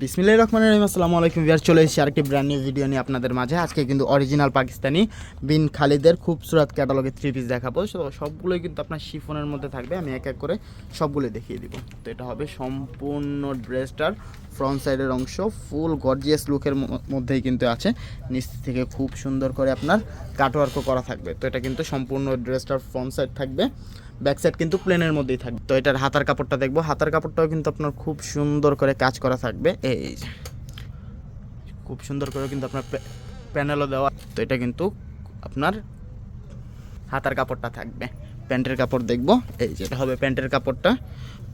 বিসমিল্লাহ রহমান রহিম, আসসালামু আলাইকুম বিয়ার চলে এসেছি আরেকটি ব্র্যান্ড নিউ ভিডিও নিয়ে আপনাদের মাঝে। আজকে কিন্তু অরিজিনাল পাকিস্তানি বিন খালিদের খুবসুরত ক্যাটালগের থ্রি পিস দেখাবো। সবগুলোই কিন্তু আপনার শিফনের মধ্যে থাকবে, আমি এক এক করে সবগুলোই দেখিয়ে দিব। তো এটা হবে সম্পূর্ণ ড্রেসটার ফ্রন্ট সাইডের অংশ ফুল গর্জিয়াস লুকের মধ্যেই কিন্তু আছে। নিচ থেকে খুব সুন্দর করে আপনার কাটওয়ার্কও করা থাকবে। তো এটা কিন্তু সম্পূর্ণ ড্রেসটার ফ্রন্ট সাইড থাকবে ব্যাক সাইড কিন্তু প্লেনের মধ্যেই থাকবে। তো এটার হাতার কাপড়টা দেখব, হাতার কাপড়টাও কিন্তু আপনার খুব সুন্দর করে কাজ করা থাকবে। এই খুব সুন্দর করে কিন্তু আপনার প্যানেলও দেওয়া। তো এটা কিন্তু আপনার হাতার কাপড়টা থাকবে। প্যান্টের কাপড় দেখব। এই যেটা হবে প্যান্টের কাপড়টা।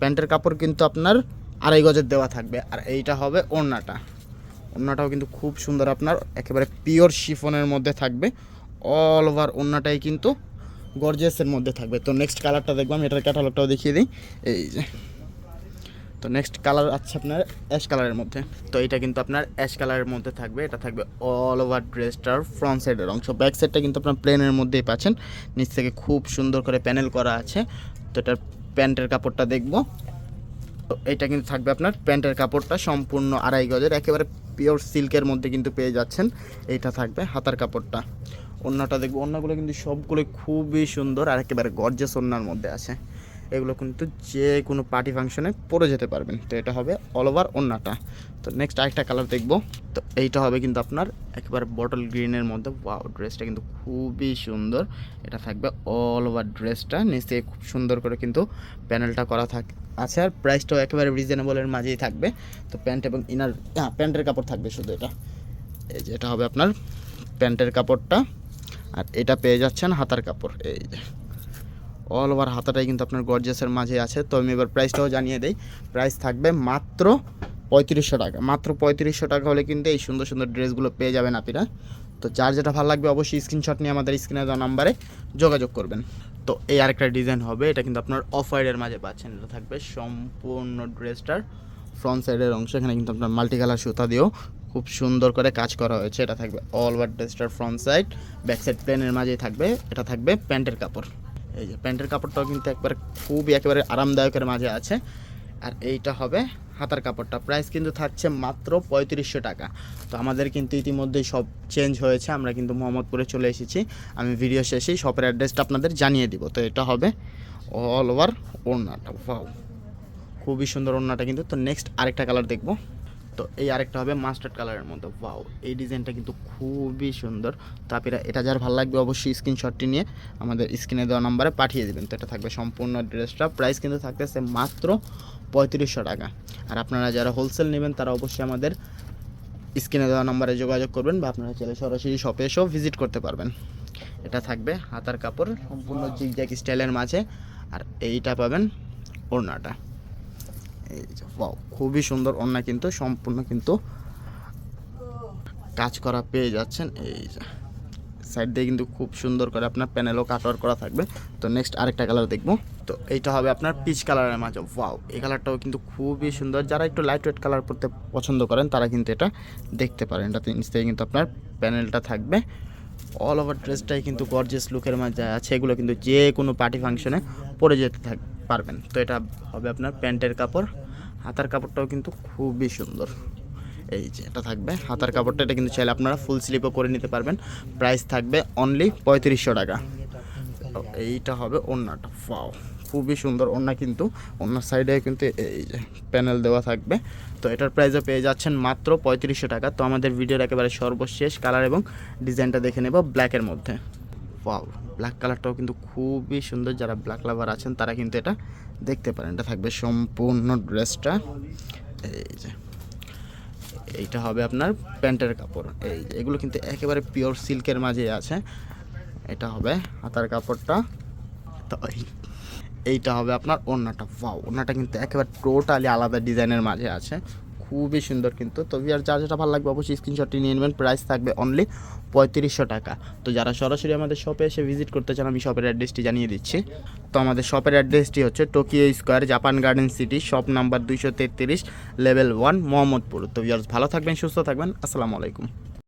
প্যান্টের কাপড় কিন্তু আপনার আড়াই গজের দেওয়া থাকবে। আর এইটা হবে ওড়নাটা। ওড়নাটাও কিন্তু খুব সুন্দর আপনার, একেবারে পিওর শিফনের মধ্যে থাকবে। অল ওভার ওড়নাটাই কিন্তু গর্জিয়াসের মধ্যে থাকবে। তো নেক্সট কালারটা দেখব, আমি এটার ক্যাটালগটাও দেখিয়ে দিই। এই যে। তো নেক্সট কালার আছে আপনার অ্যাশ কালারের মধ্যে। তো এটা কিন্তু আপনার অ্যাশ কালারের মধ্যে থাকবে। এটা থাকবে অল ওভার ড্রেসটার ফ্রন্ট সাইডের অংশ। ব্যাক সাইডটা কিন্তু আপনার প্লেনের মধ্যেই পাচ্ছেন। নিচ থেকে খুব সুন্দর করে প্যানেল করা আছে। তো এটার প্যান্টের কাপড়টা দেখব। এটা কিন্তু থাকবে আপনার প্যান্টের কাপড়টা সম্পূর্ণ আড়াই গজের, একেবারে পিওর সিল্কের মধ্যে কিন্তু পেয়ে যাচ্ছেন। এইটা থাকবে হাতার কাপড়টা। অন্যটা দেখব অন্যগুলো কিন্তু সবগুলো খুবই সুন্দর আর একেবারে গর্জেস অন্যার মধ্যে আছে। এগুলো কিন্তু যে কোনো পার্টি ফাংশনে পরে যেতে পারবেন। তো এটা হবে অল ওভার ওড়নাটা। তো নেক্সট আরেকটা কালার দেখব। তো এইটা হবে কিন্তু আপনার একেবারে বটল গ্রিনের মধ্যে। ওয়াও ড্রেসটা কিন্তু খুবই সুন্দর। এটা থাকবে অল ওভার ড্রেসটা নিচে খুব সুন্দর করে কিন্তু প্যানেলটা করা থাক, আছে। আর প্রাইসটাও একেবারে রিজনেবলের মাঝেই থাকবে। তো প্যান্ট এবং ইনার হ্যাঁ প্যান্টের কাপড় থাকবে শুধু এটা। এই যে এটা হবে আপনার প্যান্টের কাপড়টা। আর এটা পেয়ে যাচ্ছেন হাতার কাপড়। এই যে। অল ওভার হাতাটাই কিন্তু আপনার গর্জেসের মাঝে আছে। তো আমি এবার প্রাইসটাও জানিয়ে দিই। প্রাইস থাকবে মাত্র পঁয়ত্রিশশো টাকা। মাত্র পঁয়ত্রিশশো টাকা হলে কিন্তু এই সুন্দর সুন্দর ড্রেসগুলো পেয়ে যাবেন আপনারা তো যার যেটা ভালো লাগবে অবশ্যই স্ক্রিনশট নিয়ে আমাদের স্ক্রিনে দেওয়া নাম্বারে যোগাযোগ করবেন। তো এই আরেকটা ডিজাইন হবে। এটা কিন্তু আপনার অফ হোয়াইটের মাঝে পাচ্ছেন। এটা থাকবে সম্পূর্ণ ড্রেসটার ফ্রন্ট সাইডের অংশ। এখানে কিন্তু আপনার মাল্টি কালার সুতা দিয়েও খুব সুন্দর করে কাজ করা হয়েছে। এটা থাকবে অল ওভার ড্রেসটার ফ্রন্ট সাইড ব্যাক সাইড প্লেনের মাঝেই থাকবে। এটা থাকবে প্যান্টের কাপড়। এই যে প্যান্টের কাপড়টাও কিন্তু একবারে খুবই একেবারে আরামদায়কের মাঝে আছে। আর এইটা হবে হাতার কাপড়টা। প্রাইস কিন্তু থাকছে মাত্র পঁয়ত্রিশশো টাকা। তো আমাদের কিন্তু ইতিমধ্যেই সব চেঞ্জ হয়েছে। আমরা কিন্তু মোহাম্মদপুরে চলে এসেছি। আমি ভিডিও শেষেই শপের অ্যাড্রেসটা আপনাদের জানিয়ে দিব। তো এটা হবে অল ওভার ওড়নাটা। খুবই সুন্দর ওড়নাটা কিন্তু। তো নেক্সট আরেকটা কালার দেখব। তো এই আরেকটা হবে মাস্টার্ড কালারের মধ্যে। ওয়াও এই ডিজাইনটা কিন্তু খুবই সুন্দর। তো আপনারা এটা যার ভালো লাগবে অবশ্যই স্ক্রিনশটটি নিয়ে আমাদের স্ক্রিনে দেওয়া নাম্বারে পাঠিয়ে দেবেন। তো এটা থাকবে সম্পূর্ণ ড্রেসটা। প্রাইস কিন্তু থাকতেছে মাত্র পঁয়ত্রিশশো টাকা। আর আপনারা যারা হোলসেল নেবেন, তারা অবশ্যই আমাদের স্ক্রিনে দেওয়া নাম্বারে যোগাযোগ করবেন বা আপনারা চাইলে সরাসরি শপে এসেও ভিজিট করতে পারবেন। এটা থাকবে হাতার কাপড়, সম্পূর্ণ জিগজ্যাগ স্টাইলের মাঝে। আর এইটা পাবেন ওড়নাটা। এই যে ওয়াও খুবই সুন্দর ওড়না কিন্তু, সম্পূর্ণ কিন্তু কাজ করা পেয়ে যাচ্ছেন। এই যে সাইড দিয়ে কিন্তু খুব সুন্দর করে আপনার প্যানেলও কাটওয়ার করা থাকবে। তো নেক্সট আরেকটা কালার দেখব। তো এইটা হবে আপনার পিচ কালারের মাঝে। ওয়াও এই কালারটাও কিন্তু খুবই সুন্দর। যারা একটু লাইট ওয়েট কালার পরতে পছন্দ করেন, তারা কিন্তু এটা দেখতে পারেন। এটাতে নিচ থেকে কিন্তু আপনার প্যানেলটা থাকবে। অল ওভার ড্রেসটাই কিন্তু গর্জিয়াস লুকের মাঝে আছে। এগুলো কিন্তু যে কোনো পার্টি ফাংশনে পরে যেতে থাক পারবেন। তো এটা হবে আপনার প্যান্টের কাপড়। হাতার কাপড়টাও কিন্তু খুবই সুন্দর। এই যে এটা থাকবে। হাতার কাপড়টা, এটা কিন্তু চাইলে আপনারা ফুল স্লিপও করে নিতে পারবেন। প্রাইস থাকবে অনলি পঁয়ত্রিশশো টাকা। এইটা হবে ওড়নাটা। ফাও খুবই সুন্দর ওড়না কিন্তু। ওড়নার সাইডে কিন্তু এই যে প্যানেল দেওয়া থাকবে। তো এটার প্রাইসও পেয়ে যাচ্ছেন মাত্র পঁয়ত্রিশশো টাকা। তো আমাদের ভিডিওর একেবারে সর্বশেষ কালার এবং ডিজাইনটা দেখে নেব ব্ল্যাকের মধ্যে। ওয়াও ব্ল্যাক কালারটাও কিন্তু খুবই সুন্দর। যারা ব্ল্যাক লাভার আছেন, তারা কিন্তু এটা দেখতে পারেন, এটা থাকবে সম্পূর্ণ ড্রেসটা। এই যে, এইটা হবে আপনার প্যান্টের কাপড়। এই যে, এগুলো কিন্তু একেবারে পিওর সিল্কের মাঝে আছে। এটা হবে হাতার কাপড়টা। তো এই- এইটা হবে আপনার ওড়নাটা। বা ওড়নাটা কিন্তু একেবারে টোটালি আলাদা ডিজাইনের মাঝে আছে। খুবই সুন্দর কিন্তু। তো আর যা যেটা ভালো লাগবে অবশ্যই স্ক্রিনশটটি নিয়ে নেবেন। প্রাইস থাকবে অনলি পঁয়ত্রিশশো টাকা। তো যারা সরাসরি আমাদের শপে এসে ভিজিট করতে চান, আমি শপের অ্যাড্রেসটি জানিয়ে দিচ্ছি। তো আমাদের শপের অ্যাড্রেসটি হচ্ছে Tokyo Square Japan Garden City shop number দুইশো তেত্রিশ লেভেল ওয়ান মোহাম্মদপুর। তো ভিয়ার্স ভালো থাকবেন, সুস্থ থাকবেন। আসসালামু আলাইকুম।